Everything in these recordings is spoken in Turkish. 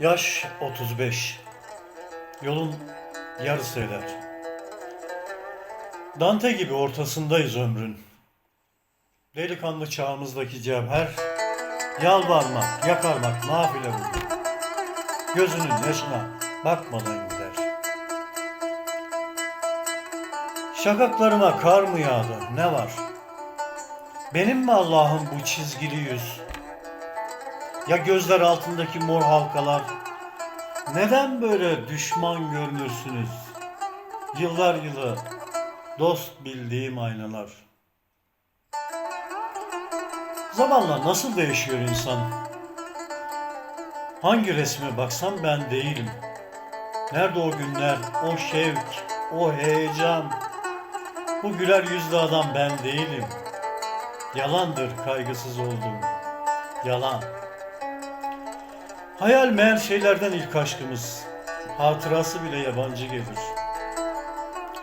Yaş 35. Yolun yarısı eder. Dante gibi ortasındayız ömrün. Delikanlı çağımızdaki cevher, yalvarmak, yakarmak nafile bulur. Gözünün yaşına bakmadan gider. Şakaklarıma kar mı yağdı, ne var? Benim mi Allah'ım bu çizgili yüz? Ya gözler altındaki mor halkalar? Neden böyle düşman görünürsünüz? Yıllar yılı dost bildiğim aynalar. Zamanla nasıl değişiyor insan? Hangi resme baksam ben değilim. Nerede o günler, o şevk, o heyecan? Bu güler yüzlü adam ben değilim. Yalandır kaygısız olduğum. Yalan. Hayal meğer şeylerden ilk aşkımız. Hatırası bile yabancı gelir.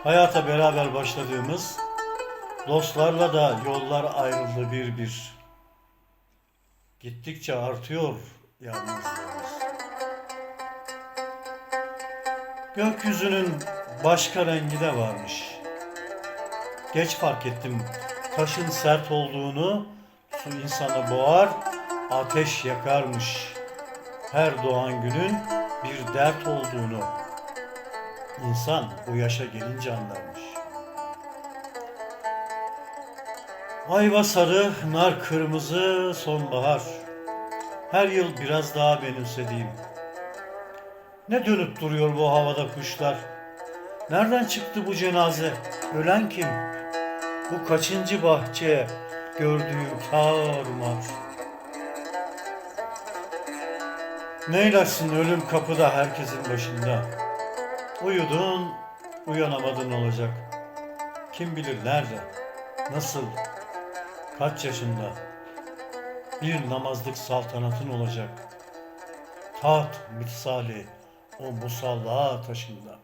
Hayata beraber başladığımız, dostlarla da yollar ayrıldı bir bir. Gittikçe artıyor yalnızlığımız. Gökyüzünün başka rengi de varmış. Geç fark ettim taşın sert olduğunu, su insanı boğar, ateş yakarmış. Her doğan günün bir dert olduğunu insan bu yaşa gelince anlarmış. Ayva sarı, nar kırmızı, sonbahar. Her yıl biraz daha benimsediğim. Ne dönüp duruyor bu havada kuşlar? Nereden çıktı bu cenaze? Ölen kim? Bu kaçıncı bahçe gördüğüm tarumar? Neylersin ölüm kapıda herkesin başında. Uyudun, uyanamadın olacak. Kim bilir nerede, nasıl, kaç yaşında. Bir namazlık saltanatın olacak. Taht misali o musalla taşında.